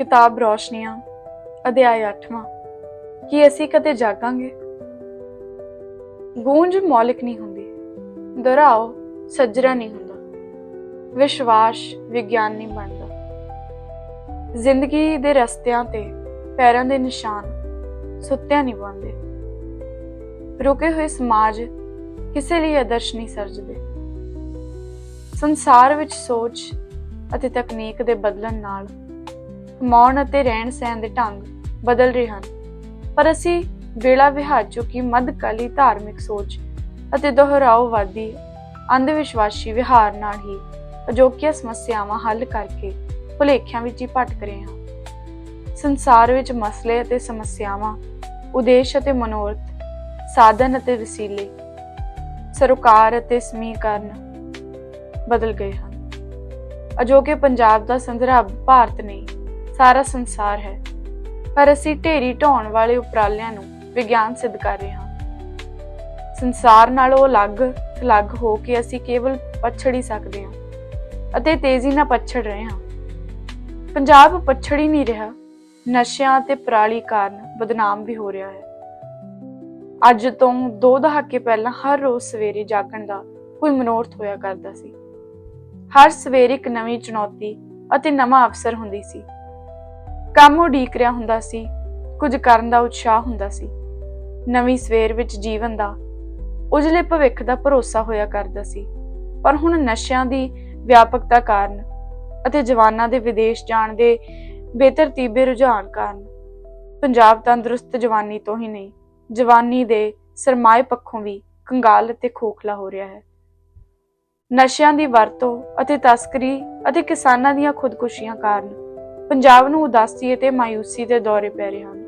ਕਿਤਾਬ ਰੋਸ਼ਨੀਆਂ, ਅਧਿਆਇ 8ਵਾਂ ਕੀ ਅਸੀਂ ਕਦੇ ਜਾਗਾਂਗੇ? ਗੂੰਜ ਮੌਲਿਕ ਨਹੀਂ ਹੁੰਦੀ। ਦੁਹਰਾਓ, ਸੱਜਰਾ ਨਹੀਂ ਹੁੰਦਾ। ਵਿਸ਼ਵਾਸ, ਵਿਗਿਆਨ ਨਹੀਂ ਬਣਦਾ। ਜ਼ਿੰਦਗੀ ਦੇ ਰਸਤਿਆਂ ਤੇ ਪੈਰਾਂ ਦੇ ਨਿਸ਼ਾਨ ਸੁੱਤਿਆਂ ਨਹੀਂ ਬਣਦੇ। ਰੁਕੇ ਹੋਏ ਸਮਾਜ ਕਿਸੇ ਲਈ ਆਦਰਸ਼ ਨਹੀਂ ਸਰਜਦੇ। ਸੰਸਾਰ ਵਿੱਚ ਸੋਚ ਅਤੇ ਤਕਨੀਕ ਦੇ ਬਦਲਣ ਨਾਲ ਕਮਾਉਣ ਅਤੇ ਰਹਿਣ ਸਹਿਣ ਦੇ ਢੰਗ ਬਦਲ ਰਹੇ ਹਨ। ਪਰ ਅਸੀਂ ਵੇਲਾ ਵਿਹਾਰ ਚੁੱਕੀ ਮੱਧਕਾਲੀ ਧਾਰਮਿਕ ਸੋਚ ਅਤੇ ਦੁਹਰਾਓਵਾਦੀ ਅੰਧ ਵਿਹਾਰ ਨਾਲ ਹੀ ਅਜੋਕੀਆਂ ਸਮੱਸਿਆਵਾਂ ਹੱਲ ਕਰਕੇ ਭੁਲੇਖਿਆਂ ਵਿੱਚ ਹੀ ਭਟਕ ਰਹੇ ਹਾਂ। ਸੰਸਾਰ ਵਿੱਚ ਮਸਲੇ ਅਤੇ ਸਮੱਸਿਆਵਾਂ, ਉਦੇਸ਼ ਅਤੇ ਮਨੋਰਥ, ਸਾਧਨ ਅਤੇ ਵਸੀਲੇ, ਸਰੋਕਾਰ ਅਤੇ ਸਮੀਕਰਨ ਬਦਲ ਗਏ ਹਨ। ਅਜੋਕੇ ਪੰਜਾਬ ਦਾ ਸੰਦਰਭ ਭਾਰਤ ਨਹੀਂ ਸਾਰਾ ਸੰਸਾਰ ਹੈ। ਪਰ ਅਸੀਂ ਢੇਰੀ ਢਾਉਣ ਵਾਲੇ ਉਪਰਾਲਿਆਂ ਨੂੰ ਵਿਗਿਆਨ ਸਿੱਧ ਕਰ ਰਹੇ ਹਾਂ। ਸੰਸਾਰ ਨਾਲੋਂ ਅਲੱਗ ਅਲੱਗ ਹੋ ਕੇ ਅਸੀਂ ਕੇਵਲ ਪਛੜ ਹੀ ਸਕਦੇ ਹਾਂ ਅਤੇ ਤੇਜ਼ੀ ਨਾਲ ਪਛੜ ਰਹੇ ਹਾਂ। ਪੰਜਾਬ ਪਛੜ ਹੀ ਨਹੀਂ ਰਿਹਾ। ਨਸ਼ਿਆਂ ਤੇ ਪਰਾਲੀ ਕਾਰਨ ਬਦਨਾਮ ਵੀ ਹੋ ਰਿਹਾ ਹੈ। ਅੱਜ ਤੋਂ ਦੋ ਦਹਾਕੇ ਪਹਿਲਾਂ ਹਰ ਰੋਜ਼ ਸਵੇਰੇ ਜਾਗਣ ਦਾ ਕੋਈ ਮਨੋਰਥ ਹੋਇਆ ਕਰਦਾ ਸੀ। ਹਰ ਸਵੇਰ ਇੱਕ ਨਵੀਂ ਚੁਣੌਤੀ ਅਤੇ ਨਵਾਂ ਅਵਸਰ ਹੁੰਦੀ ਸੀ। ਕੰਮ ਉਡੀਕ ਰਿਹਾ ਹੁੰਦਾ ਸੀ, ਕੁਝ ਕਰਨ ਦਾ ਉਤਸ਼ਾਹ ਹੁੰਦਾ ਸੀ। ਨਵੀਂ ਸਵੇਰ ਵਿੱਚ ਜੀਵਨ ਦਾ ਉਜਲੇ ਭਵਿੱਖ ਦਾ ਭਰੋਸਾ ਹੋਇਆ ਕਰਦਾ ਸੀ। ਪਰ ਹੁਣ ਨਸ਼ਿਆਂ ਦੀ ਵਿਆਪਕਤਾ ਕਾਰਨ ਅਤੇ ਜਵਾਨਾਂ ਦੇ ਵਿਦੇਸ਼ ਜਾਣ ਦੇ ਬੇਤਰਤੀਬੇ ਰੁਝਾਨ ਕਾਰਨ ਪੰਜਾਬ ਤੰਦਰੁਸਤ ਜਵਾਨੀ ਤੋਂ ਹੀ ਨਹੀਂ, ਜਵਾਨੀ ਦੇ ਸਰਮਾਏ ਪੱਖੋਂ ਵੀ ਕੰਗਾਲ ਅਤੇ ਖੋਖਲਾ ਹੋ ਰਿਹਾ ਹੈ। ਨਸ਼ਿਆਂ ਦੀ ਵਰਤੋਂ ਅਤੇ ਤਸਕਰੀ ਅਤੇ ਕਿਸਾਨਾਂ ਦੀਆਂ ਖੁਦਕੁਸ਼ੀਆਂ ਕਾਰਨ ਪੰਜਾਬ ਨੂੰ ਉਦਾਸੀ ਅਤੇ ਮਾਇੂਸੀ ਦੇ ਦੌਰੇ ਪੈ ਰਹੇ ਹਨ।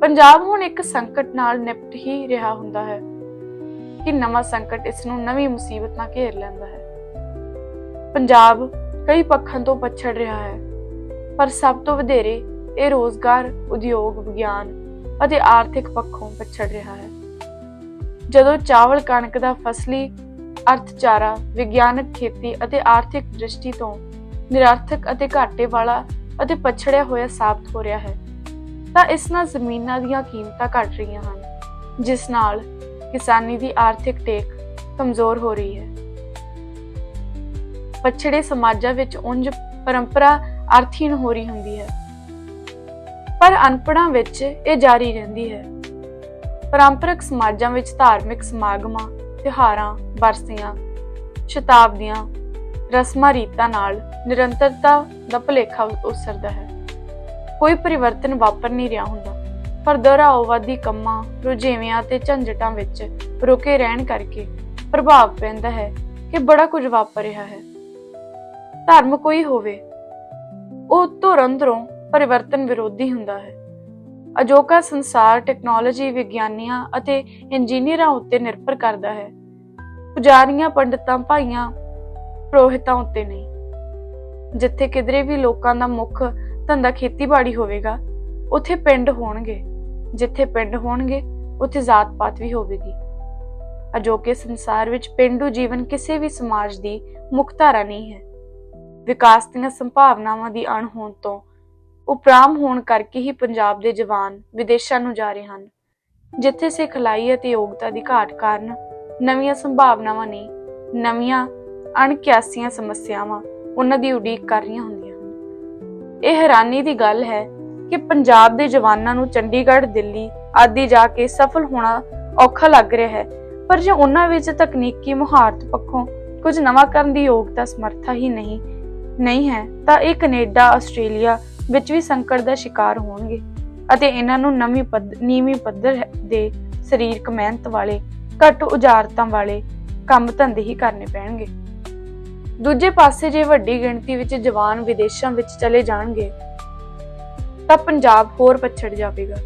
ਪੰਜਾਬ ਹੁਣ ਇੱਕ ਸੰਕਟ ਨਾਲ ਨਿਪਟ ਹੀ ਰਿਹਾ ਹੁੰਦਾ ਹੈ ਕਿ ਨਵਾਂ ਸੰਕਟ ਇਸ ਨੂੰ ਨਵੀਂ ਮੁਸੀਬਤ ਨਾਲ ਘੇਰ ਲੈਂਦਾ ਹੈ। ਪੰਜਾਬ ਕਈ ਪੱਖਾਂ ਤੋਂ ਪਛੜ ਰਿਹਾ ਹੈ, ਪਰ ਸਭ ਤੋਂ ਵਧੇਰੇ ਇਹ ਰੋਜ਼ਗਾਰ, ਉਦਯੋਗ, ਵਿਗਿਆਨ ਅਤੇ ਆਰਥਿਕ ਪੱਖੋਂ ਪਛੜ ਰਿਹਾ ਹੈ। ਜਦੋਂ ਚਾਵਲ ਕਣਕ ਦਾ ਫਸਲੀ ਅਰਥਚਾਰਾ ਵਿਗਿਆਨਕ ਖੇਤੀ ਅਤੇ ਆਰਥਿਕ ਦ੍ਰਿਸ਼ਟੀ ਤੋਂ ਨਿਰਰਥਕ ਅਤੇ ਘਾਟੇ ਵਾਲਾ ਅਤੇ ਪਛੜਿਆ ਹੋਇਆ ਸਾਬਤ ਹੋ ਰਿਹਾ ਹੈ, ਤਾਂ ਇਸ ਨਾਲ ਜ਼ਮੀਨਾਂ ਦੀਆਂ ਕੀਮਤਾਂ ਘਟ ਰਹੀਆਂ ਹਨ, ਜਿਸ ਨਾਲ ਕਿਸਾਨੀ ਦੀ ਆਰਥਿਕ ਟੇਕ ਕਮਜ਼ੋਰ ਹੋ ਰਹੀ ਹੈ। ਪਛੜੇ ਸਮਾਜਾਂ ਵਿੱਚ ਉਂਝ ਪਰੰਪਰਾ ਅਰਥਹੀਨ ਹੋ ਰਹੀ ਹੁੰਦੀ ਹੈ। ਪਰ ਅਨਪੜਾਂ ਵਿੱਚ ਇਹ ਜਾਰੀ ਰਹਿੰਦੀ ਹੈ। ਪਰੰਪਰਕ ਸਮਾਜਾਂ ਵਿੱਚ ਧਾਰਮਿਕ ਸਮਾਗਮਾਂ, ਤਿਉਹਾਰਾਂ ਬਰਸੀਆਂ ਸ਼ਤਾਬਦੀਆਂ ਰਸਮਾਂ ਰੀਤਾਂ ਨਾਲ ਨਿਰੰਤਰਤਾ ਦਾ ਭੁਲੇਖਾ ਉਸਰਦਾ ਹੈ। ਕੋਈ ਪਰਿਵਰਤਨ ਵਾਪਰ ਨਹੀਂ ਰਿਹਾ ਹੁੰਦਾ। ਪਰ ਦੁਹਰਾਓਵਾਦੀ ਕੰਮਾਂ, ਰੁਝੇਵਿਆਂ ਤੇ ਝੰਜਟਾਂ ਵਿੱਚ ਰੁਕੇ ਰਹਿਣ ਕਰਕੇ ਪ੍ਰਭਾਵ ਪੈਂਦਾ ਹੈ ਕਿ ਬੜਾ ਕੁਝ ਵਾਪਰ ਰਿਹਾ ਹੈ। ਧਰਮ ਕੋਈ ਹੋਵੇ, ਉਹ ਧੁਰੰਧਰੋਂ ਪਰਿਵਰਤਨ ਵਿਰੋਧੀ ਹੁੰਦਾ ਹੈ। ਅਜੋਕਾ ਸੰਸਾਰ ਟੈਕਨੋਲੋਜੀ, ਵਿਗਿਆਨੀਆਂ ਅਤੇ ਇੰਜੀਨੀਅਰਾਂ ਉੱਤੇ ਨਿਰਭਰ ਕਰਦਾ ਹੈ। ਪੁਜਾਰੀਆਂ, ਪੰਡਤਾਂ, ਭਾਈਆਂ ਪ੍ਰੋਹਿਤਾਂ ਉੱਤੇ ਨਹੀਂ। ਜਿੱਥੇ ਕਿਧਰੇ ਵੀ ਲੋਕਾਂ ਦਾ ਮੁੱਖ ਧੰਦਾ ਖੇਤੀਬਾੜੀ ਹੋਵੇਗਾ, ਉੱਥੇ ਪਿੰਡ ਹੋਣਗੇ। ਜਿੱਥੇ ਪਿੰਡ ਹੋਣਗੇ, ਉੱਥੇ ਜਾਤ-ਪਾਤ ਵੀ ਹੋਵੇਗੀ। ਅਜੋਕੇ ਸੰਸਾਰ ਵਿੱਚ ਪਿੰਡੂ ਜੀਵਨ ਕਿਸੇ ਵੀ ਸਮਾਜ ਦੀ ਮੁੱਖ ਨਹੀਂ ਹੈ। ਵਿਕਾਸ ਦੀਆਂ ਸੰਭਾਵਨਾਵਾਂ ਦੀ ਅਣ ਹੋਣ ਤੋਂ ਉਪਰਾਮ ਹੋਣ ਕਰਕੇ ਹੀ ਪੰਜਾਬ ਦੇ ਜਵਾਨ ਵਿਦੇਸ਼ਾਂ ਨੂੰ ਜਾ ਰਹੇ ਹਨ। ਜਿੱਥੇ ਸਿਖਲਾਈ ਅਤੇ ਯੋਗਤਾ ਦੀ ਘਾਟ ਕਾਰਨ ਨਵੀਆਂ ਸੰਭਾਵਨਾਵਾਂ ਨਹੀਂ, ਨਵੀਆਂ ਅਣਕਿਆਸੀਆਂ ਸਮੱਸਿਆਵਾਂ ਉਹਨਾਂ ਦੀ ਉਡੀਕ ਕਰ ਰਹੀਆਂ ਹੁੰਦੀਆਂ ਹਨ। ਇਹ ਹੈਰਾਨੀ ਦੀ ਗੱਲ ਹੈ ਕਿ ਪੰਜਾਬ ਦੇ ਜਵਾਨਾਂ ਨੂੰ ਚੰਡੀਗੜ੍ਹ, ਦਿੱਲੀ ਆਦਿ ਜਾ ਕੇ ਸਫਲ ਹੋਣਾ ਔਖਾ ਲੱਗ ਰਿਹਾ ਹੈ, ਪਰ ਜੇ ਉਹਨਾਂ ਵਿੱਚ ਤਕਨੀਕੀ ਮੁਹਾਰਤ ਪੱਖੋਂ ਕੁਝ ਨਵਾਂ ਕਰਨ ਦੀ ਯੋਗਤਾ, ਸਮਰੱਥਾ ਹੀ ਨਹੀਂ ਨਹੀਂ ਹੈ, ਤਾਂ ਇਹ ਕੈਨੇਡਾ, ਆਸਟ੍ਰੇਲੀਆ ਵਿੱਚ ਵੀ ਸੰਕਟ ਦਾ ਸ਼ਿਕਾਰ ਹੋਣਗੇ ਅਤੇ ਇਹਨਾਂ ਨੂੰ ਨਵੀਂ ਪੱਧ- ਨੀਵੀਂ ਪੱਧਰ ਦੇ ਸਰੀਰਕ ਮਿਹਨਤ ਵਾਲੇ, ਘੱਟ ਉਜਾਰਤਾਂ ਵਾਲੇ ਕੰਮ ਧੰਦੇ ਹੀ ਕਰਨੇ ਪੈਣਗੇ। ਦੂਜੇ ਪਾਸੇ ਜੇ ਵੱਡੀ ਗਿਣਤੀ ਵਿੱਚ ਜਵਾਨ ਵਿਦੇਸ਼ਾਂ ਵਿੱਚ ਚਲੇ ਜਾਣਗੇ, ਤਾਂ ਪੰਜਾਬ ਹੋਰ ਪਛੜ ਜਾਵੇਗਾ।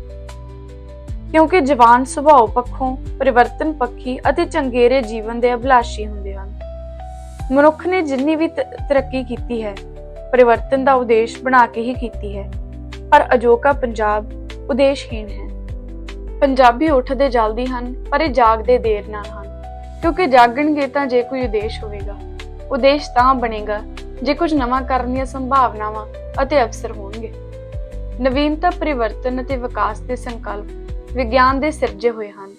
ਕਿਉਂਕਿ ਜਵਾਨ ਸੁਭਾਅ ਪੱਖੋਂ ਪਰਿਵਰਤਨ ਪੱਖੀ ਅਤੇ ਚੰਗੇਰੇ ਜੀਵਨ ਦੇ ਅਭਿਲਾਸ਼ੀ ਹੁੰਦੇ ਹਨ। ਮਨੁੱਖ ਨੇ ਜਿੰਨੀ ਵੀ ਤਰੱਕੀ ਕੀਤੀ ਹੈ, ਪਰਿਵਰਤਨ ਦਾ ਉਦੇਸ਼ ਬਣਾ ਕੇ ਹੀ ਕੀਤੀ ਹੈ, ਪਰ ਅਜੋਕਾ ਪੰਜਾਬ ਉਦੇਸ਼ਹੀਣ ਹੈ। ਪੰਜਾਬੀ ਉੱਠਦੇ ਜਲਦੀ ਹਨ, ਪਰ ਇਹ ਜਾਗਦੇ ਦੇਰ ਨਾਲ ਹਨ, ਕਿਉਂਕਿ ਜਾਗਣਗੇ ਤਾਂ ਜੇ ਕੋਈ ਉਦੇਸ਼ ਹੋਵੇਗਾ। ਉਦੇਸ਼ ਤਾਂ ਬਣੇਗਾ ਜੇ ਕੁਝ ਨਵਾਂ ਕਰਨ ਦੀਆਂ ਸੰਭਾਵਨਾਵਾਂ ਅਤੇ ਅਵਸਰ ਹੋਣਗੇ। ਨਵੀਨਤਾ ਪਰਿਵਰਤਨ ਅਤੇ ਵਿਕਾਸ ਦੇ ਸੰਕਲਪ ਵਿਗਿਆਨ ਦੇ ਸਿਰਜੇ ਹੋਏ ਹਨ।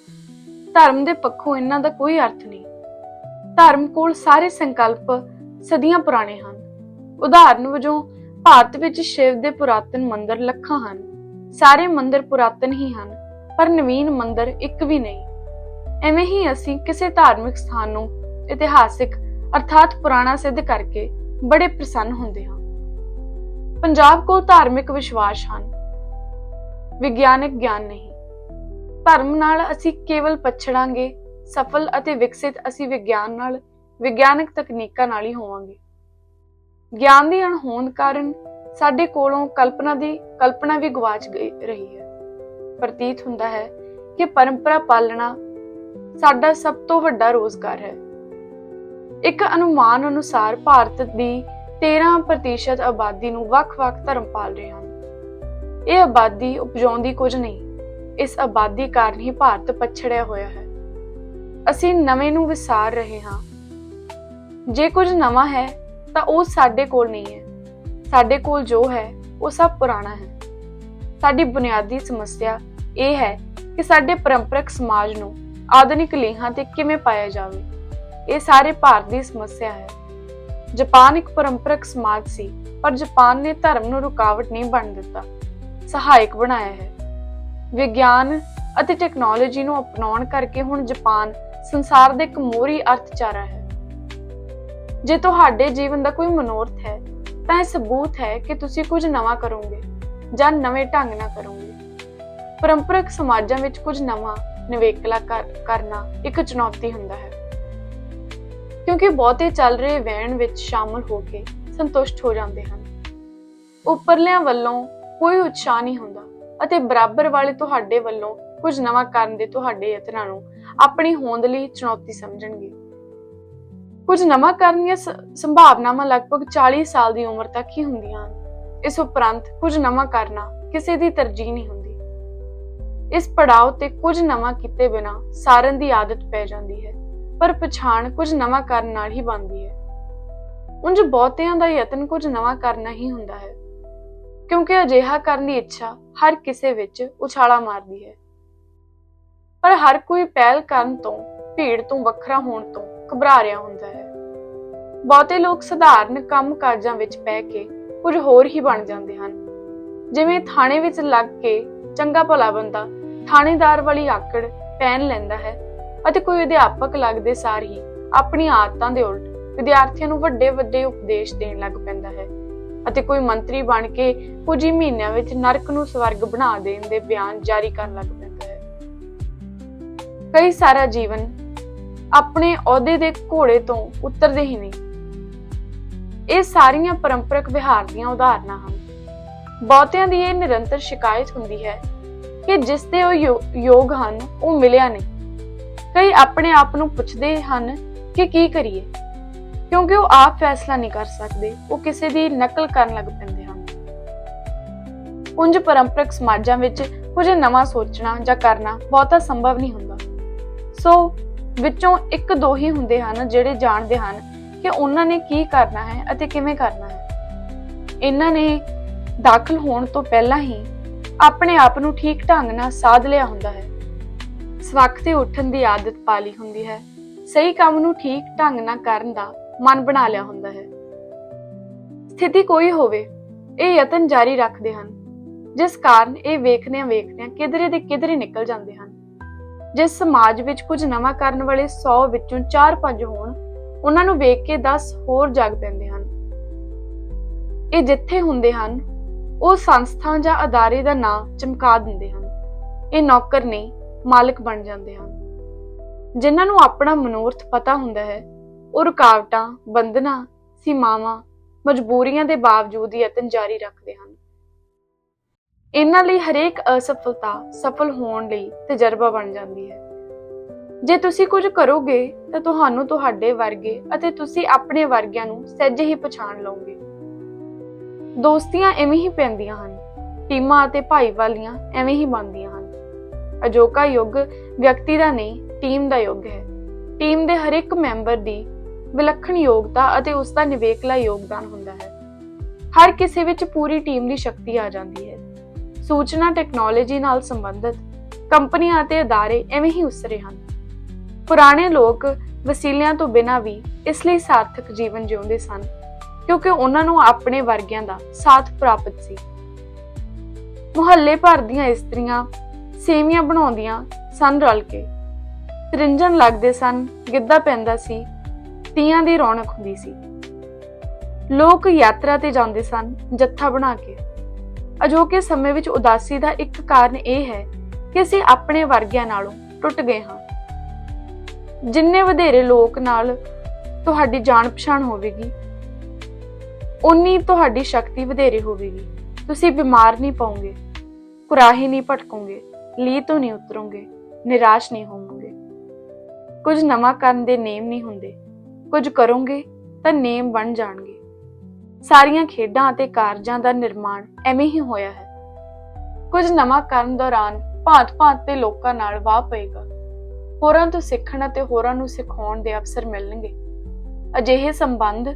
ਧਰਮ ਦੇ ਪੱਖੋਂ ਇਹਨਾਂ ਦਾ ਕੋਈ ਅਰਥ ਨਹੀਂ। ਧਰਮ ਕੋਲ ਸਾਰੇ ਸੰਕਲਪ ਸਦੀਆਂ ਪੁਰਾਣੇ ਹਨ। ਉਦਾਹਰਨ ਵਜੋਂ, ਭਾਰਤ ਵਿੱਚ ਸ਼ਿਵ ਦੇ ਪੁਰਾਤਨ ਮੰਦਰ ਲੱਖਾਂ ਹਨ। ਸਾਰੇ ਮੰਦਰ ਪੁਰਾਤਨ ਹੀ ਹਨ, ਪਰ ਨਵੀਨ ਮੰਦਰ ਇੱਕ ਵੀ ਨਹੀਂ। ਐਵੇਂ ਹੀ ਅਸੀਂ ਕਿਸੇ ਧਾਰਮਿਕ ਸਥਾਨ ਨੂੰ ਇਤਿਹਾਸਿਕ ਅਰਥਾਤ ਪੁਰਾਣਾ ਸਿੱਧ ਕਰਕੇ ਬੜੇ ਪ੍ਰਸੰਨ ਹੁੰਦੇ ਹਾਂ। ਪੰਜਾਬ ਕੋਲ ਧਾਰਮਿਕ ਵਿਸ਼ਵਾਸ ਹਨ। ਵਿਗਿਆਨਕ ਗਿਆਨ ਨਹੀਂ। ਧਰਮ ਨਾਲ ਅਸੀਂ ਕੇਵਲ ਪਛੜਾਂਗੇ, ਸਫਲ ਅਤੇ ਵਿਕਸਿਤ ਅਸੀਂ ਵਿਗਿਆਨ ਨਾਲ, ਵਿਗਿਆਨਕ ਤਕਨੀਕਾਂ ਨਾਲ ਹੀ ਹੋਵਾਂਗੇ। ਗਿਆਨ ਦੀ ਅਣਹੋਂਦ ਕਾਰਨ ਸਾਡੇ ਕੋਲੋਂ ਕਲਪਨਾ ਦੀ, ਕਲਪਨਾ ਵੀ ਗਵਾਚ ਗਈ, ਰਹੀ ਹੈ। ਪ੍ਰਤੀਤ ਹੁੰਦਾ ਹੈ ਕਿ ਪਰੰਪਰਾ ਪਾਲਣਾ ਸਾਡਾ ਸਭ ਤੋਂ ਵੱਡਾ ਰੋਜ਼ਗਾਰ ਹੈ। ਇੱਕ ਅਨੁਮਾਨ ਅਨੁਸਾਰ ਭਾਰਤ ਦੀ 13% ਆਬਾਦੀ ਨੂੰ ਵੱਖ-ਵੱਖ ਧਰਮ ਪਾਲ ਰਹੇ ਹਨ। ਇਹ ਆਬਾਦੀ ਉਪਜਾਉਂਦੀ ਕੁਝ ਨਹੀਂ, ਇਸ ਆਬਾਦੀ ਕਾਰਨ ਹੀ ਭਾਰਤ ਪਛੜਿਆ ਹੋਇਆ ਹੈ। ਅਸੀਂ ਨਵੇਂ ਨੂੰ ਵਿਸਾਰ ਰਹੇ ਹਾਂ। ਜੇ ਕੁਝ ਨਵਾਂ ਹੈ, ਤਾਂ ਉਹ ਸਾਡੇ ਕੋਲ ਨਹੀਂ ਹੈ। ਸਾਡੇ ਕੋਲ ਜੋ ਹੈ, ਉਹ ਸਭ ਪੁਰਾਣਾ ਹੈ। ਸਾਡੀ ਬੁਨਿਆਦੀ ਸਮੱਸਿਆ ਇਹ ਹੈ ਕਿ ਸਾਡੇ ਪਰੰਪਰਕ ਸਮਾਜ ਨੂੰ ਆਧੁਨਿਕ ਲੇਹਾਂ ਤੇ ਕਿਵੇਂ ਪਾਇਆ ਜਾਵੇ। ਇਹ ਸਾਰੇ ਭਾਰਤ ਦੀ ਸਮੱਸਿਆ ਹੈ। ਜਾਪਾਨ ਇੱਕ ਪਰੰਪਰਕ ਸਮਾਜ ਸੀ, ਪਰ ਜਾਪਾਨ ਨੇ ਧਰਮ ਨੂੰ ਰੁਕਾਵਟ ਨਹੀਂ ਬਣ ਦਿੱਤਾ, ਸਹਾਇਕ ਬਣਾਇਆ ਹੈ। ਵਿਗਿਆਨ ਅਤੇ ਟੈਕਨੋਲੋਜੀ ਨੂੰ ਅਪਣਾਉਣ ਕਰਕੇ ਹੁਣ ਜਾਪਾਨ ਸੰਸਾਰ ਦੇ ਇੱਕ ਮੋਹਰੀ ਅਰਥਚਾਰਾ ਹੈ। ਜੇ ਤੁਹਾਡੇ ਜੀਵਨ ਦਾ ਕੋਈ ਮਨੋਰਥ ਹੈ, ਤਾਂ ਇਹ ਸਬੂਤ ਹੈ ਕਿ ਤੁਸੀਂ ਕੁਝ ਨਵਾਂ ਕਰੋਗੇ ਜਾਂ ਨਵੇਂ ਢੰਗ ਨਾਲ ਕਰੋਗੇ। ਪਰੰਪਰਕ ਸਮਾਜਾਂ ਵਿੱਚ ਕੁਝ ਨਵਾਂ ਨਿਵੇਕਲਾ ਕਰ- ਕਰਨਾ ਇੱਕ ਚੁਣੌਤੀ ਹੁੰਦਾ ਹੈ। ਕਿਉਂਕਿ ਬਹੁਤੇ ਚੱਲ ਰਹੇ ਵਹਿਣ ਵਿੱਚ ਸ਼ਾਮਲ ਹੋ ਕੇ ਸੰਤੁਸ਼ਟ ਹੋ ਜਾਂਦੇ ਹਨ। ਉੱਪਰਲਿਆਂ ਵੱਲੋਂ ਕੋਈ ਉਤਸ਼ਾਹ ਨਹੀਂ ਹੁੰਦਾ ਅਤੇ ਬਰਾਬਰ ਵਾਲੇ ਤੁਹਾਡੇ ਵੱਲੋਂ ਕੁਝ ਨਵਾਂ ਕਰਨ ਦੇ ਤੁਹਾਡੇ ਯਤਨਾਂ ਨੂੰ ਆਪਣੀ ਹੋਂਦ ਲਈ ਚੁਣੌਤੀ ਸਮਝਣਗੇ। ਕੁਝ ਨਵਾਂ ਕਰਨ ਦੀਆਂ ਸੰਭਾਵਨਾਵਾਂ ਲਗਭਗ 40 ਸਾਲ ਦੀ ਉਮਰ ਤੱਕ ਹੀ ਹੁੰਦੀਆਂ ਹਨ। ਇਸ ਉਪਰੰਤ ਕੁਝ ਨਵਾਂ ਕਰਨਾ ਕਿਸੇ ਦੀ ਤਰਜੀਹ ਨਹੀਂ ਹੁੰਦੀ। ਇਸ ਪੜਾਅ ਤੇ ਕੁਝ ਨਵਾਂ ਕੀਤੇ ਬਿਨਾ ਸਾਰਨ ਦੀ ਆਦਤ ਪੈ ਜਾਂਦੀ ਹੈ। ਪਰ ਪਛਾਣ ਕੁਝ ਨਵਾਂ ਕਰਨ ਨਾਲ ਹੀ ਬਣਦੀ ਹੈ। ਉਂਝ ਬਹੁਤਿਆਂ ਦਾ ਯਤਨ ਕੁਝ ਨਵਾਂ ਕਰਨਾ ਹੀ ਹੁੰਦਾ ਹੈ। ਕਿਉਂਕਿ ਅਜਿਹਾ ਕਰਨ ਦੀ ਇੱਛਾ ਹਰ ਕਿਸੇ ਵਿੱਚ ਉਛਾਲਾ ਮਾਰਦੀ ਹੈ। ਪਰ ਹਰ ਕੋਈ ਪਹਿਲ ਕਰਨ ਤੋਂ, ਭੀੜ ਤੋਂ ਵੱਖਰਾ ਹੋਣ ਤੋਂ ਘਬਰਾ ਰਿਹਾ ਹੁੰਦਾ ਹੈ। ਬਹੁਤੇ ਲੋਕ ਸਧਾਰਨ ਕੰਮ ਕਾਜਾਂ ਵਿੱਚ ਪੈ ਕੇ ਕੁਝ ਹੋਰ ਹੀ ਬਣ ਜਾਂਦੇ ਹਨ। ਜਿਵੇਂ ਥਾਣੇ ਵਿੱਚ ਲੱਗ ਕੇ ਚੰਗਾ ਭਲਾ ਬੰਦਾ ਥਾਣੇਦਾਰ ਵਾਲੀ ਆਕੜ ਪਹਿਨ ਲੈਂਦਾ ਹੈ ਅਤੇ ਕੋਈ ਅਧਿਆਪਕ ਲੱਗਦੇ ਸਾਰ ਹੀ ਆਪਣੀ ਆਦਤਾਂ ਦੇ ਉਲਟ ਵਿਦਿਆਰਥੀਆਂ ਨੂੰ ਵੱਡੇ ਵੱਡੇ ਉਪਦੇਸ਼ ਦੇਣ ਲੱਗ ਪੈਂਦਾ ਹੈ ਅਤੇ ਕੋਈ ਮੰਤਰੀ ਬਣ ਕੇ ਕੁਝ ਹੀ ਮਹੀਨਿਆਂ ਵਿੱਚ ਨਰਕ ਨੂੰ ਸਵਰਗ ਬਣਾ ਦੇਣ ਦੇ ਬਿਆਨ ਜਾਰੀ ਕਰਨ ਲੱਗ ਪੈਂਦਾ ਹੈ। ਕਈ ਸਾਰਾ ਜੀਵਨ ਆਪਣੇ ਅਹੁਦੇ ਦੇ ਘੋੜੇ ਤੋਂ ਉਤਰਦੇ ਹੀ ਨਹੀਂ। ਇਹ ਸਾਰੀਆਂ ਪਰੰਪਰਕ ਵਿਹਾਰ ਦੀਆਂ ਉਦਾਹਰਨਾਂ ਹਨ। ਬਹੁਤਿਆਂ ਦੀ ਇਹ ਨਿਰੰਤਰ ਸ਼ਿਕਾਇਤ ਹੁੰਦੀ ਹੈ ਕਿ ਜਿਸ ਦੇ ਉਹ ਯੋ- ਯੋਗ ਹਨ, ਉਹ ਮਿਲਿਆ ਨਹੀਂ। ਕਈ ਆਪਣੇ ਆਪ ਨੂੰ ਪੁੱਛਦੇ ਹਨ ਕਿ ਕੀ ਕਰੀਏ। ਕਿਉਂਕਿ ਉਹ ਆਪ ਫੈਸਲਾ ਨਹੀਂ ਕਰ ਸਕਦੇ, ਉਹ ਕਿਸੇ ਦੀ ਨਕਲ ਕਰਨ ਲੱਗ ਪੈਂਦੇ ਹਨ। ਉਂਝ ਪਰੰਪਰਕ ਸਮਾਜਾਂ ਵਿੱਚ ਕੁਝ ਨਵਾਂ ਸੋਚਣਾ ਜਾਂ ਕਰਨਾ ਬਹੁਤਾ ਸੰਭਵ ਨਹੀਂ ਹੁੰਦਾ। ਸੋ ਵਿੱਚੋਂ ਇੱਕ ਦੋ ਹੀ ਹੁੰਦੇ ਹਨ ਜਿਹੜੇ ਜਾਣਦੇ ਹਨ ਕਿ ਉਹਨਾਂ ਨੇ ਕੀ ਕਰਨਾ ਹੈ ਅਤੇ ਕਿਵੇਂ ਕਰਨਾ ਹੈ। ਇਹਨਾਂ ਨੇ ਦਾਖਲ ਹੋਣ ਤੋਂ ਪਹਿਲਾਂ ਹੀ ਆਪਣੇ ਆਪ ਨੂੰ ਠੀਕ ਢੰਗ ਨਾਲ ਸਾਧ ਲਿਆ ਹੁੰਦਾ ਹੈ। ਸਵਖਤੇ ਉੱਠਣ ਦੀ ਆਦਤ ਪਾ ਲਈ ਹੁੰਦੀ ਹੈ। ਸਹੀ ਕੰਮ ਨੂੰ ਠੀਕ ਢੰਗ ਨਾਲ ਕਰਨ ਦਾ ਮਨ ਬਣਾ ਲਿਆ ਹੁੰਦਾ ਹੈ। ਸਥਿਤੀ ਕੋਈ ਹੋਵੇ, ਇਹ ਯਤਨ ਜਾਰੀ ਰੱਖਦੇ ਹਨ। ਜਿਸ ਕਾਰਨ ਇਹ ਵੇਖਦਿਆਂ ਵੇਖਦਿਆਂ ਕਿਧਰੇ ਦੇ ਕਿਧਰੇ ਨਿਕਲ ਜਾਂਦੇ ਹਨ। ਜਿਸ ਸਮਾਜ ਵਿੱਚ ਕੁਝ ਨਵਾਂ ਕਰਨ ਵਾਲੇ 100 ਵਿੱਚੋਂ 4-5 ਹੋਣ, ਉਹਨਾਂ ਨੂੰ ਵੇਖ ਕੇ 10 ਹੋਰ ਜਾਗ ਪੈਂਦੇ ਹਨ। ਇਹ ਜਿੱਥੇ ਹੁੰਦੇ ਹਨ, ਉਹ ਸੰਸਥਾ ਜਾਂ ਅਦਾਰੇ ਦਾ ਨਾਂ ਚਮਕਾ ਦਿੰਦੇ ਹਨ। ਇਹ ਨੌਕਰ ਨਹੀਂ ਮਾਲਕ ਬਣ ਜਾਂਦੇ ਹਨ। ਜਿਨ੍ਹਾਂ ਨੂੰ ਆਪਣਾ ਮਨੋਰਥ ਪਤਾ ਹੁੰਦਾ ਹੈ, ਉਹ ਰੁਕਾਵਟਾਂ, ਬੰਧਨਾਂ, ਸੀਮਾਵਾਂ, ਮਜਬੂਰੀਆਂ ਦੇ ਬਾਵਜੂਦ ਯਤਨ ਜਾਰੀ ਰੱਖਦੇ ਹਨ। ਇਹਨਾਂ ਲਈ ਹਰੇਕ ਅਸਫਲਤਾ ਸਫਲ ਹੋਣ ਲਈ ਤਜਰਬਾ ਬਣ ਜਾਂਦੀ ਹੈ। ਜੇ ਤੁਸੀਂ ਕੁਝ ਕਰੋਗੇ, ਤਾਂ ਤੁਹਾਨੂੰ ਤੁਹਾਡੇ ਵਰਗੇ ਅਤੇ ਤੁਸੀਂ ਆਪਣੇ ਵਰਗਿਆਂ ਨੂੰ ਸਹਿਜੇ ਹੀ ਪਛਾਣ ਲਓਗੇ। ਦੋਸਤੀਆਂ ਐਵੇਂ ਹੀ ਪੈਂਦੀਆਂ ਹਨ, ਟੀਮਾਂ ਅਤੇ ਭਾਈਵਾਲੀਆਂ ਐਵੇਂ ਹੀ ਬਣਦੀਆਂ ਹਨ। ਅਜੋਕਾ ਯੁੱਗ ਵਿਅਕਤੀ ਦਾ ਨਹੀਂ, ਟੀਮ ਦਾ ਯੁੱਗ ਹੈ। ਟੀਮ ਦੇ ਹਰ ਇੱਕ ਮੈਂਬਰ ਦੀ ਵਿਲੱਖਣ ਯੋਗਤਾ ਅਤੇ ਉਸ ਦਾ ਨਿਵੇਕਲਾ ਯੋਗਦਾਨ ਹੁੰਦਾ ਹੈ। ਹਰ ਕਿਸੇ ਵਿੱਚ ਪੂਰੀ ਟੀਮ ਦੀ ਸ਼ਕਤੀ ਆ ਜਾਂਦੀ ਹੈ। ਸੂਚਨਾ ਟੈਕਨੋਲੋਜੀ ਨਾਲ ਸੰਬੰਧਿਤ ਕੰਪਨੀਆਂ ਅਤੇ ਅਦਾਰੇ ਐਵੇਂ ਹੀ ਉਸਰੇ ਹਨ। ਪੁਰਾਣੇ ਲੋਕ ਵਸੀਲਿਆਂ ਤੋਂ ਬਿਨਾਂ ਵੀ ਇਸ ਲਈ ਸਾਰਥਕ ਜੀਵਨ ਜਿਉਂਦੇ ਸਨ, ਕਿਉਂਕਿ ਉਹਨਾਂ ਨੂੰ ਆਪਣੇ ਵਰਗਿਆਂ ਦਾ ਸਾਥ ਪ੍ਰਾਪਤ ਸੀ। ਮੁਹੱਲੇ ਭਰ ਦੀਆਂ ਇਸਤਰੀਆਂ ਸੇਵੀਆਂ ਬਣਾਉਂਦੀਆਂ ਸਨ ਰਲ ਕੇ। ਤ੍ਰਿੰਜਣ ਲੱਗਦੇ ਸਨ, ਗਿੱਧਾ ਪੈਂਦਾ ਸੀ, ਤੀਆਂ ਦੀ ਰੌਣਕ ਹੁੰਦੀ ਸੀ। ਲੋਕ ਯਾਤਰਾ ਤੇ ਜਾਂਦੇ ਸਨ, ਜੱਥਾ ਬਣਾ ਕੇ। ਅਜੋਕੇ ਸਮੇਂ ਵਿੱਚ ਉਦਾਸੀ ਦਾ ਇੱਕ ਕਾਰਨ ਇਹ ਹੈ ਕਿ ਅਸੀਂ ਆਪਣੇ ਵਰਗਿਆਂ ਨਾਲੋਂ ਟੁੱਟ ਗਏ ਹਾਂ। ਜਿੰਨੇ ਵਧੇਰੇ ਲੋਕ ਨਾਲ ਤੁਹਾਡੀ ਜਾਣ ਪਛਾਣ ਹੋਵੇਗੀ ਉਨੀ ਤੁਹਾਡੀ ਸ਼ਕਤੀ ਵਧੇਰੇ ਹੋਵੇਗੀ। ਤੁਸੀਂ ਬਿਮਾਰ ਨਹੀਂ ਪਾਉਂਗੇ ਕੁਰਾਹੀ ਨਹੀਂ ਭਟਕੋਗੇ। ਲੀ ਤੋਂ ਨਹੀਂ ਉਤਰੋਗੇ, ਨਿਰਾਸ਼ ਨਹੀਂ ਹੋਵੋਗੇ। ਕੁਝ ਨਵਾਂ ਕਰਨ ਦੇ ਨੇਮ ਨਹੀਂ ਹੁੰਦੇ, ਕੁਝ ਕਰੋਗੇ ਤਾਂ ਨੇਮ ਬਣ ਜਾਣਗੇ। ਸਾਰੀਆਂ ਖੇਡਾਂ ਅਤੇ ਕਾਰਜਾਂ ਦਾ ਨਿਰਮਾਣ ਐਵੇਂ ਹੀ ਹੋਇਆ ਹੈ। ਕੁਝ ਨਵਾਂ ਕਰਨ ਦੌਰਾਨ ਭਾਂਤ-ਭਾਂਤ ਦੇ ਲੋਕਾਂ ਨਾਲ ਵਾਹ ਪਏਗਾ। ਹੋਰਾਂ ਤੋਂ ਸਿੱਖਣ ਅਤੇ ਹੋਰਾਂ ਨੂੰ ਸਿਖਾਉਣ ਦੇ ਅਵਸਰ ਮਿਲਣਗੇ। ਅਜਿਹੇ ਸੰਬੰਧ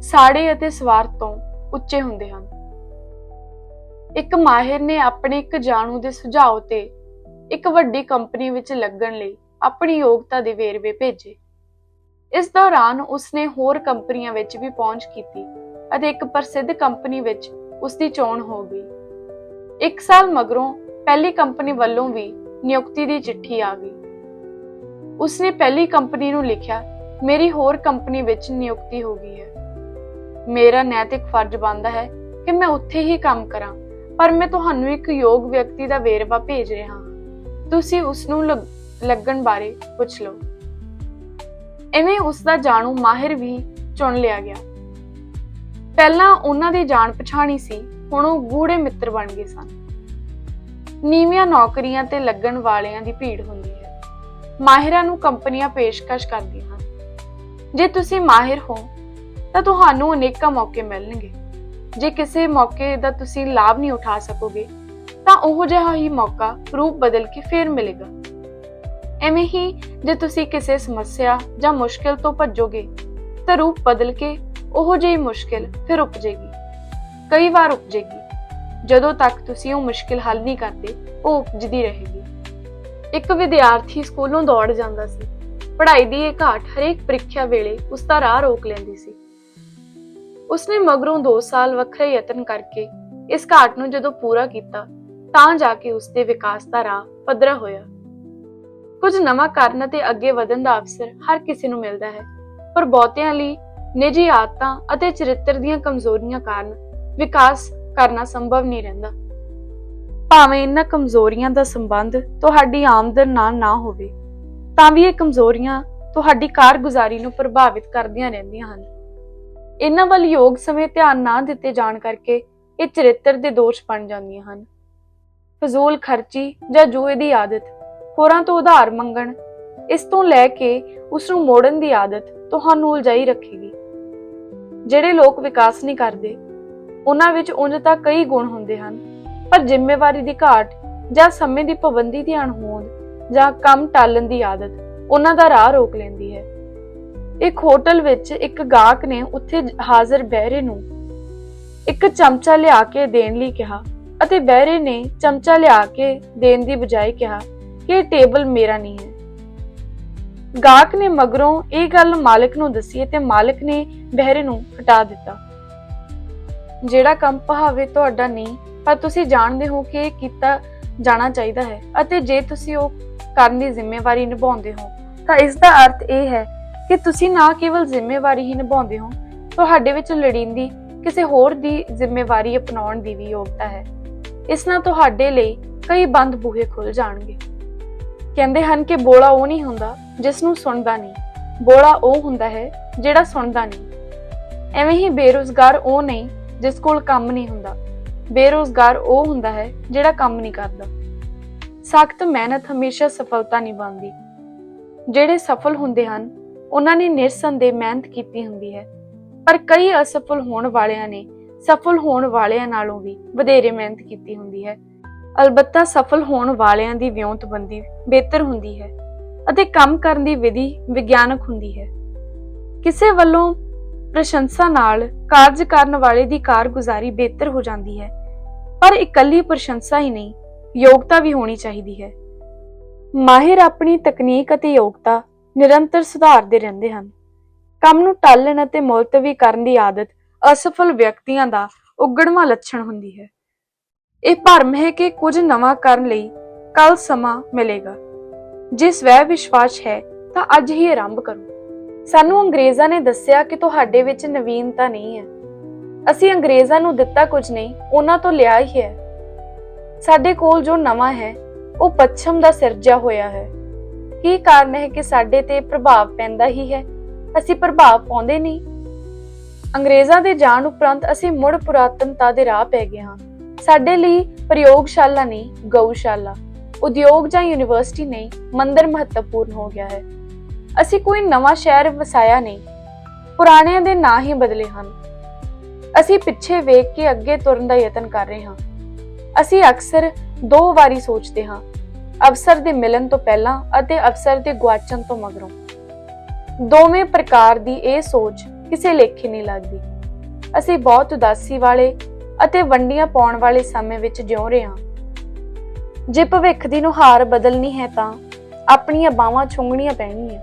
ਸਾੜੇ ਅਤੇ ਸਵਾਰਥ ਤੋਂ ਉੱਚੇ ਹੁੰਦੇ ਹਨ। ਇੱਕ ਮਾਹਿਰ ਨੇ ਆਪਣੇ ਇੱਕ ਜਾਣੂ ਦੇ ਸੁਝਾਅ ਤੇ ਇੱਕ ਵੱਡੀ ਕੰਪਨੀ ਵਿੱਚ ਲੱਗਣ ਲਈ ਆਪਣੀ ਯੋਗਤਾ ਦੇ ਵੇਰਵੇ ਭੇਜੇ। ਇਸ ਦੌਰਾਨ ਉਸਨੇ ਹੋਰ ਕੰਪਨੀਆਂ ਵਿੱਚ ਵੀ ਪਹੁੰਚ ਕੀਤੀ ਅਤੇ ਇੱਕ ਪ੍ਰਸਿੱਧ ਕੰਪਨੀ ਵਿੱਚ ਉਸ ਚੋਣ ਹੋ ਗਈ। ਇੱਕ ਸਾਲ ਮਗਰੋਂ ਪਹਿਲੀ ਕੰਪਨੀ ਵੱਲੋਂ ਵੀ ਨਿਯੁਕਤੀ ਦੀ ਚਿੱਠੀ ਆ ਗਈ। ਉਸਨੇ ਪਹਿਲੀ ਕੰਪਨੀ ਨੂੰ ਲਿਖਿਆ, ਮੇਰੀ ਹੋਰ ਕੰਪਨੀ ਵਿੱਚ ਨਿਯੁਕਤੀ ਹੋ ਗਈ ਹੈ। ਮੇਰਾ ਨੈਤਿਕ ਫਰਜ਼ ਬਣਦਾ ਹੈ ਕਿ ਮੈਂ ਉੱਥੇ ਹੀ ਕੰਮ ਕਰਾਂ। ਪਰ ਮੈਂ ਤੁਹਾਨੂੰ ਇੱਕ ਯੋਗ ਵਿਅਕਤੀ ਦਾ ਵੇਰਵਾ ਭੇਜ ਰਿਹਾ ਹਾਂ। ਤੁਸੀਂ ਉਸ ਨੂੰ ਲੱਗਣ ਬਾਰੇ ਪੁੱਛ ਲਓ। ਐਵੇਂ ਉਸ ਦਾ ਜਾਣੂ ਮਾਹਿਰ ਵੀ ਚੁਣ ਲਿਆ ਗਿਆ। ਪਹਿਲਾਂ ਉਹਨਾਂ ਦੀ ਜਾਣ ਪਛਾਣੀ ਸੀ, ਹੁਣ ਉਹ ਗੂੜੇ ਮਿੱਤਰ ਬਣ ਗਏ ਸਨ। ਨੀਵੀਆਂ ਨੌਕਰੀਆਂ ਤੇ ਲੱਗਣ ਵਾਲਿਆਂ ਦੀ ਭੀੜ ਹੁੰਦੀ ਹੈ। ਮਾਹਿਰਾਂ ਨੂੰ ਕੰਪਨੀਆਂ ਪੇਸ਼ਕਸ਼ ਕਰਦੀਆਂ ਹਨ। ਜੇ ਤੁਸੀਂ ਮਾਹਿਰ ਹੋ, ਤਾਂ ਤੁਹਾਨੂੰ ਅਨੇਕਾਂ ਮੌਕੇ ਮਿਲਣਗੇ। ਜੇ ਕਿਸੇ ਮੌਕੇ ਦਾ ਤੁਸੀਂ ਲਾਭ ਨਹੀਂ ਉਠਾ ਸਕੋਗੇ, ਤਾਂ ਉਹ ਜਿਹਾ ਹੀ ਮੌਕਾ ਰੂਪ ਬਦਲ ਕੇ ਫੇਰ ਮਿਲੇਗਾ। ਐਵੇਂ ਹੀ ਜੇ ਤੁਸੀਂ ਕਿਸੇ ਸਮੱਸਿਆ ਜਾਂ ਮੁਸ਼ਕਿਲ ਤੋਂ ਭੱਜੋਗੇ, ਤਾਂ ਰੂਪ ਬਦਲ ਕੇ ਉਹ ਜਿਹੀ ਮੁਸ਼ਕਿਲ ਫਿਰ ਉਪਜੇਗੀ। ਕਈ ਵਾਰ ਉਪਜੇਗੀ। ਜਦੋਂ ਤੱਕ ਤੁਸੀਂ ਉਹ ਮੁਸ਼ਕਿਲ ਹੱਲ ਨਹੀਂ ਕਰਦੇ, ਉਹ ਉਪਜਦੀ ਰਹੇਗੀ। ਇੱਕ ਵਿਦਿਆਰਥੀ ਸਕੂਲੋਂ ਦੌੜ ਜਾਂਦਾ ਸੀ। ਪੜ੍ਹਾਈ ਦੀ ਇਹ ਘਾਟ ਹਰੇਕ ਪ੍ਰੀਖਿਆ ਵੇਲੇ ਉਸ ਦਾ ਰਾਹ ਰੋਕ ਲੈਂਦੀ ਸੀ। ਉਸਨੇ ਮਗਰੋਂ 2 ਸਾਲ ਵੱਖਰੇ ਯਤਨ ਕਰਕੇ ਇਸ ਘਾਟ ਨੂੰ ਜਦੋਂ ਪੂਰਾ ਕੀਤਾ, ਤਾਂ ਜਾ ਕੇ ਉਸਦੇ ਵਿਕਾਸ ਦਾ ਰਾਹ ਪੱਧਰਾ ਹੋਇਆ। ਕੁਝ ਨਵਾਂ ਕਰਨ ਅਤੇ ਅੱਗੇ ਵਧਣ ਦਾ ਅਵਸਰ ਹਰ ਕਿਸੇ ਨੂੰ ਮਿਲਦਾ ਹੈ, ਪਰ ਬਹੁਤਿਆਂ ਲਈ ਨਿੱਜੀ ਆਦਤਾਂ ਅਤੇ ਚਰਿੱਤਰ ਦੀਆਂ ਕਮਜ਼ੋਰੀਆਂ ਕਾਰਨ ਵਿਕਾਸ ਕਰਨਾ ਸੰਭਵ ਨਹੀਂ ਰਹਿੰਦਾ। ਭਾਵੇਂ ਇਹਨਾਂ ਕਮਜ਼ੋਰੀਆਂ ਦਾ ਸੰਬੰਧ ਤੁਹਾਡੀ ਆਮਦਨ ਨਾਲ ਨਾ ਹੋਵੇ, ਤਾਂ ਵੀ ਇਹ ਕਮਜ਼ੋਰੀਆਂ ਤੁਹਾਡੀ ਕਾਰਗੁਜ਼ਾਰੀ ਨੂੰ ਪ੍ਰਭਾਵਿਤ ਕਰਦੀਆਂ ਰਹਿੰਦੀਆਂ ਹਨ। ਇਹਨਾਂ ਵੱਲ ਯੋਗ ਸਮੇਂ ਧਿਆਨ ਨਾ ਦਿੱਤੇ ਜਾਣ ਕਰਕੇ ਇਹ ਚਰਿੱਤਰ ਦੇ ਦੋਸ਼ ਬਣ ਜਾਂਦੀਆਂ ਹਨ। ਫਜ਼ੂਲ ਖਰਚੀ ਜਾਂ ਜੂਏ ਦੀ ਆਦਤ, ਹੋਰਾਂ ਤੋਂ ਉਧਾਰ ਮੰਗਣ, ਇਸ ਤੋਂ ਲੈ ਕੇ ਉਸ ਨੂੰ ਮੋੜਨ ਦੀ ਆਦਤ ਤੁਹਾਨੂੰ ਉਲਝਾਈ ਰੱਖੇਗੀ। ਜਿਹੜੇ ਲੋਕ ਵਿਕਾਸ ਨਹੀਂ ਕਰਦੇ, ਉਹਨਾਂ ਵਿੱਚ ਉਂਝ ਤਾਂ ਕਈ ਗੁਣ ਹੁੰਦੇ ਹਨ, ਪਰ ਜ਼ਿੰਮੇਵਾਰੀ ਦੀ ਘਾਟ ਜਾਂ ਸਮੇਂ ਦੀ ਪਾਬੰਦੀ ਦੀ ਅਣਹੋਂਦ ਜਾਂ ਕੰਮ ਟਾਲਣ ਦੀ ਆਦਤ ਉਹਨਾਂ ਦਾ ਰਾਹ ਰੋਕ ਲੈਂਦੀ ਹੈ। ਇੱਕ ਹੋਟਲ ਵਿੱਚ ਇੱਕ ਗਾਹਕ ਨੇ ਉੱਥੇ ਹਾਜ਼ਰ ਬਹਿਰੇ ਨੂੰ ਇੱਕ ਚਮਚਾ ਲਿਆ ਕੇ ਦੇਣ ਲਈ ਕਿਹਾ ਅਤੇ ਬਹਿਰੇ ਨੇ ਚਮਚਾ ਲਿਆ ਕੇ ਦੇਣ ਦੀ ਬਜਾਏ ਕਿਹਾ ਕਿ ਇਹ ਟੇਬਲ ਮੇਰਾ ਨਹੀਂ ਹੈ। ਗਾਹਕ ਨੇ ਮਗਰੋਂ ਇਹ ਗੱਲ ਮਾਲਕ ਨੂੰ ਦੱਸੀ ਤੇ ਮਾਲਕ ਨੇ ਬਹਿਰੇ ਨੂੰ ਹਟਾ ਦਿੱਤਾ। ਜਿਹੜਾ ਕੰਮ ਭਾਵੇਂ ਤੁਹਾਡਾ ਨਹੀਂ, ਪਰ ਤੁਸੀਂ ਜਾਣਦੇ ਹੋ ਕਿ ਇਹ ਕੀਤਾ ਜਾਣਾ ਚਾਹੀਦਾ ਹੈ ਅਤੇ ਜੇ ਤੁਸੀਂ ਉਹ ਕਰਨ ਦੀ ਜ਼ਿੰਮੇਵਾਰੀ ਨਿਭਾਉਂਦੇ ਹੋ, ਤਾਂ ਇਸ ਦਾ ਅਰਥ ਇਹ ਹੈ ਕਿ ਤੁਸੀਂ ਨਾ ਕੇਵਲ ਜ਼ਿੰਮੇਵਾਰੀ ਹੀ ਨਿਭਾਉਂਦੇ ਹੋ, ਤੁਹਾਡੇ ਵਿੱਚ ਲੜੀਂਦੀ ਕਿਸੇ ਹੋਰ ਦੀ ਜ਼ਿੰਮੇਵਾਰੀ ਅਪਣਾਉਣ ਦੀ ਵੀ ਯੋਗਤਾ ਹੈ। ਇਸ ਨਾਲ ਤੁਹਾਡੇ ਲਈ ਕਈ ਬੰਦ ਬੂਹੇ ਖੁੱਲ ਜਾਣਗੇ। ਕਹਿੰਦੇ ਹਨ ਕਿ ਬੋਲਾ ਉਹ ਨਹੀਂ ਹੁੰਦਾ ਜਿਸ ਨੂੰ ਸੁਣਦਾ ਨਹੀਂ। ਬੋਲਾ ਉਹ ਹੁੰਦਾ ਹੈ ਜਿਹੜਾ ਸੁਣਦਾ ਨਹੀਂ। ਐਵੇਂ ਹੀ ਬੇਰੁਜ਼ਗਾਰ ਉਹ ਨਹੀਂ ਜਿਸ ਕੋਲ ਕੰਮ ਨਹੀਂ ਹੁੰਦਾ। ਬੇਰੁਜ਼ਗਾਰ ਉਹ ਹੁੰਦਾ ਹੈ ਜਿਹੜਾ ਕੰਮ ਨਹੀਂ ਕਰਦਾ। ਸਖਤ ਮਿਹਨਤ ਹਮੇਸ਼ਾ ਸਫਲਤਾ ਨਹੀਂ ਬਣਦੀ ਜਿਹੜੇ ਸਫਲ ਹੁੰਦੇ ਹਨ ਉਹਨਾਂ ਨੇ ਨਿਰਸੰਦੇਹ ਮਿਹਨਤ ਕੀਤੀ ਹੁੰਦੀ ਹੈ। ਪਰ ਕਈ ਅਸਫਲ ਹੋਣ ਵਾਲਿਆਂ ਨੇ ਸਫਲ ਹੋਣ ਵਾਲਿਆਂ ਨਾਲੋਂ ਵੀ ਵਧੇਰੇ ਮਿਹਨਤ ਕੀਤੀ ਹੁੰਦੀ ਹੈ। ਅਲਬੱਤਾ ਸਫਲ ਹੋਣ ਵਾਲਿਆਂ ਦੀ ਵਿਉਂਤਬੰਦੀ ਬਿਹਤਰ ਹੁੰਦੀ ਹੈ ਅਤੇ ਕੰਮ ਕਰਨ ਦੀ ਵਿਧੀ ਵਿਗਿਆਨਕ ਹੁੰਦੀ ਹੈ। ਕਿਸੇ ਵੱਲੋਂ ਪ੍ਰਸ਼ੰਸਾ ਨਾਲ ਕਾਰਜ ਕਰਨ ਵਾਲੇ ਦੀ ਕਾਰਗੁਜ਼ਾਰੀ ਬਿਹਤਰ ਹੋ ਜਾਂਦੀ ਹੈ, ਪਰ ਇਕੱਲੀ ਪ੍ਰਸ਼ੰਸਾ ਹੀ ਨਹੀਂ, ਯੋਗਤਾ ਵੀ ਹੋਣੀ ਚਾਹੀਦੀ ਹੈ। ਮਾਹਿਰ ਆਪਣੀ ਤਕਨੀਕ ਅਤੇ ਯੋਗਤਾ ਨਿਰੰਤਰ ਸੁਧਾਰਦੇ ਰਹਿੰਦੇ ਹਨ। ਕੰਮ ਨੂੰ ਟਾਲਣ ਅਤੇ ਮੁਲਤਵੀ ਕਰਨ ਦੀ ਆਦਤ ਅਸਫਲ ਵਿਅਕਤੀਆਂ ਦਾ ਉਗੜਵਾਂ ਲੱਛਣ ਹੁੰਦੀ ਹੈ। ਇਹ ਭਰਮ ਹੈ ਕਿ ਕੁਝ ਨਵਾਂ ਕਰਨ ਲਈ ਕੱਲ ਸਮਾਂ ਮਿਲੇਗਾ। ਜੇ ਸਵੈ ਵਿਸ਼ਵਾਸ ਹੈ, ਤਾਂ ਅੱਜ ਹੀ ਆਰੰਭ ਕਰੋ। ਸਾਨੂੰ ਅੰਗਰੇਜ਼ਾਂ ਨੇ ਦੱਸਿਆ ਕਿ ਤੁਹਾਡੇ ਵਿੱਚ ਨਵੀਨਤਾ ਨਹੀਂ ਹੈ। ਅਸੀਂ ਅੰਗਰੇਜ਼ਾਂ ਨੂੰ ਦਿੱਤਾ ਕੁਝ ਨਹੀਂ, ਉਹਨਾਂ ਤੋਂ ਲਿਆ ਹੀ ਹੈ। ਸਾਡੇ ਕੋਲ ਜੋ ਨਵਾਂ ਹੈ, ਉਹ ਪੱਛਮ ਦਾ ਸਿਰਜਿਆ ਹੋਇਆ ਹੈ। ਕੀ ਕਾਰਨ ਹੈ ਕਿ ਸਾਡੇ ਤੇ ਪ੍ਰਭਾਵ ਪੈਂਦਾ ਹੀ ਹੈ? ਅਸੀਂ ਪ੍ਰਭਾਵ ਪਾਉਂਦੇ ਨਹੀਂ। ਅੰਗਰੇਜ਼ਾਂ ਦੇ ਜਾਣ ਉਪਰੰਤ ਅਸੀਂ ਮੁੜ ਪੁਰਾਤਨਤਾ ਦੇ ਰਾਹ ਪੈ ਗਏ ਹਾਂ। ਸਾਡੇ ਲਈ ਪ੍ਰਯੋਗਸ਼ਾਲਾ ਨਹੀਂ, ਗਊਸ਼ਾਲਾ। ਉਦਯੋਗ ਜਾਂ ਯੂਨੀਵਰਸਿਟੀ ਨਹੀਂ, ਮੰਦਰ ਮਹੱਤਵਪੂਰਨ ਹੋ ਗਿਆ ਹੈ। ਅਸੀਂ ਕੋਈ ਨਵਾਂ ਸ਼ਹਿਰ ਵਸਾਇਆ ਨਹੀਂ। ਪੁਰਾਣਿਆਂ ਦੇ ਨਾਂ ਹੀ ਬਦਲੇ ਹਨ। ਅਸੀਂ ਪਿੱਛੇ ਵੇਖ ਕੇ ਅੱਗੇ ਤੁਰਨ ਦਾ ਯਤਨ ਕਰ ਰਹੇ ਹਾਂ। ਅਸੀਂ ਅਕਸਰ ਦੋ ਵਾਰੀ ਸੋਚਦੇ ਹਾਂ ਅਵਸਰ ਦੇ ਮਿਲਣ ਤੋਂ ਪਹਿਲਾਂ ਅਤੇ ਅਵਸਰ ਦੇ ਗੁਆਚਣ ਤੋਂ ਮਗਰੋਂ। ਦੋਵੇਂ ਪ੍ਰਕਾਰ ਦੀ ਇਹ ਸੋਚ ਕਿਸੇ ਲੇਖੇ ਨਹੀਂ ਲੱਗਦੀ। ਅਸੀਂ ਬਹੁਤ ਉਦਾਸੀ ਵਾਲੇ ਅਤੇ ਵੰਡੀਆਂ ਪਾਉਣ ਵਾਲੇ ਸਮੇਂ ਵਿੱਚ ਜਿਉ ਰਹੇ ਹਾਂ। ਜੇ ਭਵਿੱਖ ਦੀ ਨੁਹਾਰ ਬਦਲਣੀ ਹੈ ਤਾਂ ਆਪਣੀਆਂ ਬਾਹਾਂ ਛੁੰਗਣੀਆਂ ਪੈਣਗੀਆਂ।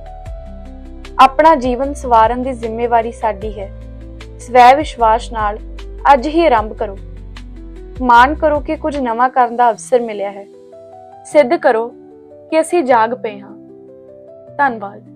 ਆਪਣਾ ਜੀਵਨ ਸਵਾਰਨ ਦੀ ਜ਼ਿੰਮੇਵਾਰੀ ਸਾਡੀ ਹੈ। ਸਵੈ ਵਿਸ਼ਵਾਸ ਨਾਲ ਅੱਜ ਹੀ ਆਰੰਭ ਕਰੋ। ਮਾਨ ਕਰੋ ਕਿ ਕੁਝ ਨਵਾਂ ਕਰਨ ਦਾ ਅਵਸਰ ਮਿਲਿਆ ਹੈ। ਸਿੱਧ ਕਰੋ ਕਿ ਅਸੀਂ ਜਾਗ ਪਏ ਹਾਂ। ਧੰਨਵਾਦ।